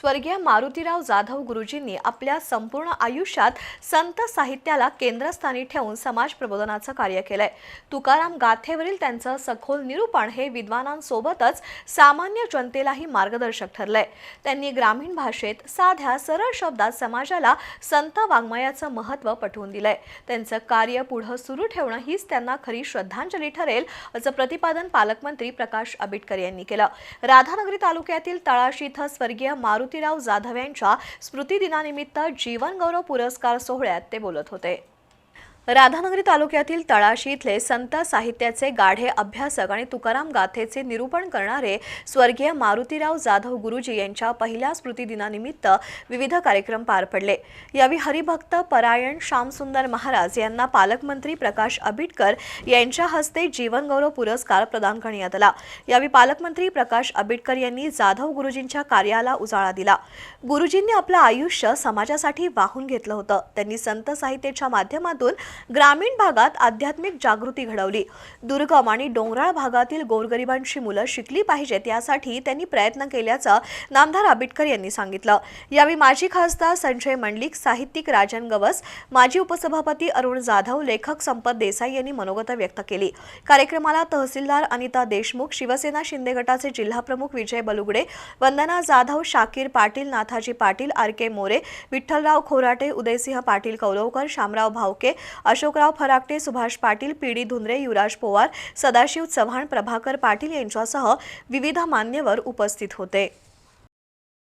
स्वर्गीय मारुतीराव जाधव गुरुजींनी आपल्या संपूर्ण आयुष्यात संत साहित्याला केंद्रस्थानी ठेवून समाज प्रबोधनाचं कार्य केलंय. तुकाराम गाथेवरील त्यांचं सखोल निरूपण हे विद्वानांसोबतच सामान्य जनतेलाही मार्गदर्शक ठरलंय. त्यांनी ग्रामीण भाषेत साध्या सरळ शब्दात समाजाला संत वाङ्मयाचं महत्त्व पटवून दिलंय. त्यांचं कार्य पुढं सुरू ठेवणं हीच त्यांना खरी श्रद्धांजली ठरेल असं प्रतिपादन पालकमंत्री प्रकाश आंबेडकर यांनी केलं. राधानगरी तालुक्यातील तळाशी इथं स्वर्गीय मारुतीराव जाधव यांच्या स्मृतिदिनानिमित्त जीवनगौरव पुरस्कार सोहळ्यात ते बोलत होते. राधानगरी तालुक्यातील तळाशी इथले संत साहित्याचे गाढे अभ्यासक आणि तुकाराम गाथेचे निरूपण करणारे स्वर्गीय मारुतीराव जाधव गुरुजी यांच्या पहिल्या स्मृतिदिनानिमित्त विविध कार्यक्रम पार पडले. यावेळी हरिभक्त परायण श्यामसुंदर महाराज यांना पालकमंत्री प्रकाश आबिटकर यांच्या हस्ते जीवनगौरव पुरस्कार प्रदान करण्यात आला. यावेळी पालकमंत्री प्रकाश आंबेडकर यांनी जाधव गुरुजींच्या कार्याला उजाळा दिला. गुरुजींनी आपलं आयुष्य समाजासाठी वाहून घेतलं होतं. त्यांनी संत साहित्याच्या माध्यमातून ग्रामीण भागात आध्यात्मिक जागृती घडवली. दुर्गम आणि डोंगराळ भागातील गोरगरिबांची मुलं शिकली पाहिजेत यासाठी त्यांनी प्रयत्न केल्याचं नामदार आंबेडकर यांनी सांगितलं. यावेळी माजी खासदार संजय मंडलिक साहित्यिक राजन गवस माजी उपसभापती अरुण जाधव लेखक संपत देसाई यांनी मनोगत व्यक्त केली. कार्यक्रमाला तहसीलदार अनिता देशमुख शिवसेना शिंदे गटाचे जिल्हाप्रमुख Vijay Balugade Vandana Jadhav Shakir Patil Nathaji Patil R K More Vithalrao Khorate Udaysinh Patil Kaulavkar Shamrao Bhavke Ashokrao Farakte Subhash Patil P D Dhundre Yuvraj Powar Sadashiv Chavan Prabhakar Patil यांच्यासह विविध मान्यवर उपस्थित होते.